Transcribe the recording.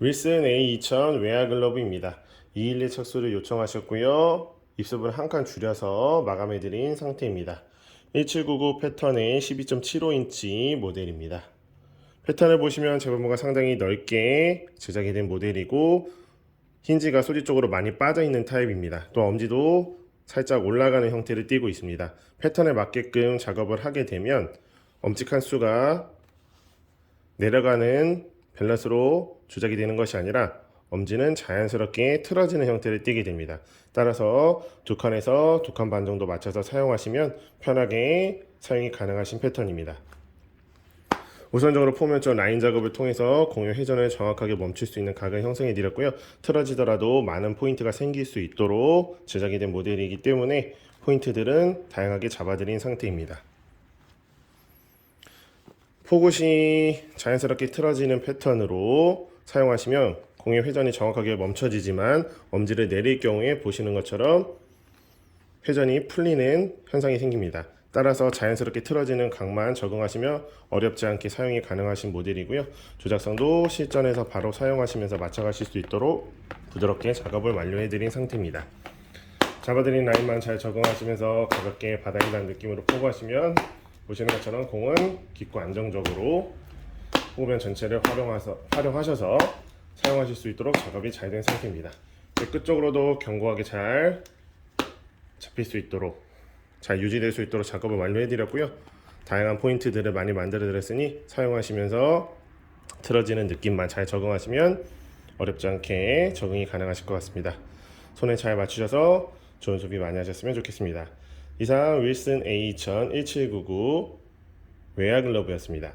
윌슨 A2000 외야 글러브입니다. 212 착수를 요청하셨고요. 입수분 한 칸 줄여서 마감해드린 상태입니다. 1799 패턴의 12.75인치 모델입니다. 패턴을 보시면 재본모가 상당히 넓게 제작이 된 모델이고 힌지가 소지 쪽으로 많이 빠져 있는 타입입니다. 또 엄지도 살짝 올라가는 형태를 띠고 있습니다. 패턴에 맞게끔 작업을 하게 되면 엄지 칸수가 내려가는 밸런스로 조작이 되는 것이 아니라 엄지는 자연스럽게 틀어지는 형태를 띠게 됩니다. 따라서 두 칸에서 두 칸 반 정도 맞춰서 사용하시면 편하게 사용이 가능하신 패턴입니다. 우선적으로 포면쪽 라인 작업을 통해서 공유 회전을 정확하게 멈출 수 있는 각을 형성해 드렸고요. 틀어지더라도 많은 포인트가 생길 수 있도록 제작이 된 모델이기 때문에 포인트들은 다양하게 잡아드린 상태입니다. 포굿이 자연스럽게 틀어지는 패턴으로 사용하시면 공의 회전이 정확하게 멈춰지지만 엄지를 내릴 경우에 보시는 것처럼 회전이 풀리는 현상이 생깁니다. 따라서 자연스럽게 틀어지는 각만 적응하시면 어렵지 않게 사용이 가능하신 모델이고요. 조작성도 실전에서 바로 사용하시면서 맞춰가실 수 있도록 부드럽게 작업을 완료해드린 상태입니다. 잡아드린 라인만 잘 적응하시면서 가볍게 닿는 느낌으로 포구하시면 보시는 것처럼 공은 깊고 안정적으로 포구변 전체를 활용하서, 활용하셔서 사용하실 수 있도록 작업이 잘 된 상태입니다. 끝쪽으로도 견고하게 잘 잡힐 수 있도록 잘 유지될 수 있도록 작업을 완료해 드렸고요. 다양한 포인트들을 많이 만들어 드렸으니 사용하시면서 틀어지는 느낌만 잘 적응하시면 어렵지 않게 적응이 가능하실 것 같습니다. 손에 잘 맞추셔서 좋은 소비 많이 하셨으면 좋겠습니다. 이상 윌슨 A2000 1799 외야 글러브였습니다.